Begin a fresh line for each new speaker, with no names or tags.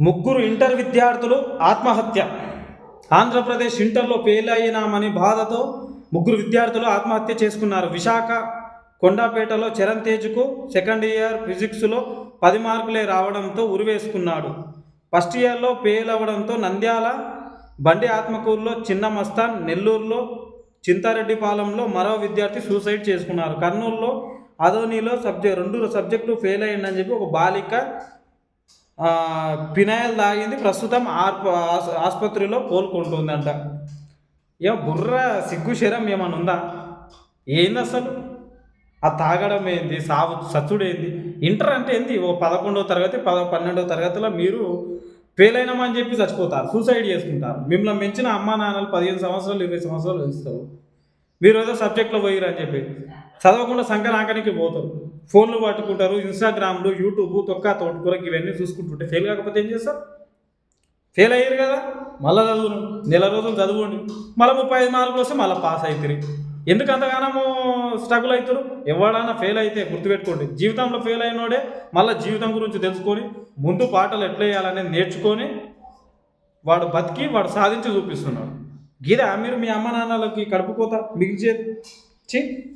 ముగ్గురు ఇంటర్ విద్యార్థులు ఆత్మహత్య. ఆంధ్రప్రదేశ్ ఇంటర్లో ఫెయిల్ అయినామని బాధతో ముగ్గురు విద్యార్థులు ఆత్మహత్య చేసుకున్నారు. విశాఖ కొండాపేటలో చరణ్ తేజ్కు సెకండ్ ఇయర్ ఫిజిక్స్లో పది మార్కులే రావడంతో ఉరివేసుకున్నాడు. ఫస్ట్ ఇయర్లో ఫెయిల్ అవ్వడంతో నంద్యాల బండి ఆత్మకూరులో చిన్న మస్తాన్ నెల్లూరులో చింతారెడ్డిపాలెంలో మరో విద్యార్థి సూసైడ్ చేసుకున్నారు. కర్నూలులో అదోనిలో సబ్జెక్ట్ రెండు సబ్జెక్టులు ఫెయిల్ అయ్యిందని చెప్పి ఒక బాలిక ఫినాయిల్ తాగింది ప్రస్తుతం ఆస్- ఆసుపత్రిలో కోలుకుంటుందంట. ఏ బుర్ర సిగ్గు శరం ఏమన్నా ఉందా? ఏంది అసలు? ఆ తాగడం ఏంది? సాగు సచ్చుడు ఏంది ఇంటర్ అంటే ఏంది? ఓ పదకొండవ తరగతి పద పన్నెండవ తరగతిలో మీరు ఫెయిల్ అయినామని చెప్పి చచ్చిపోతారు సూసైడ్ చేసుకుంటారు. మిమ్మల్ని మించిన అమ్మా నాన్నలు పదిహేను సంవత్సరాలు ఇరవై సంవత్సరాలు ఇస్తారు. మీరు ఏదో సబ్జెక్ట్లో పోయిరని చెప్పి. చదవకుండా సంకనాకానికి పోతారు. ఫోన్లు పట్టుకుంటారు ఇన్స్టాగ్రామ్లు యూట్యూబ్ తొక్క తోటకూరకి ఇవన్నీ చూసుకుంటుంటే ఫెయిల్ కాకపోతే ఏం చేస్తారు? ఫెయిల్ అయ్యారు కదా? మళ్ళీ చదువును. నెల రోజులు చదువుకోండి. మళ్ళీ ముప్పై ఐదు మార్కులు వస్తే మళ్ళీ పాస్ అవుతారు ఎందుకు అంతగానము స్ట్రగుల్ అవుతారు ఎవడైనా ఫెయిల్ అయితే గుర్తుపెట్టుకోండి. జీవితంలో ఫెయిల్ అయినోడే మళ్ళీ జీవితం గురించి తెలుసుకొని ముందు పాటలు ఎట్లా వేయాలనేది నేర్చుకొని వాడు బతికి వాడు సాధించి చూపిస్తున్నాడు. గీదా మీరు మీ అమ్మ నాన్నలకి కడుపుకోత మిగిల్చేది? చి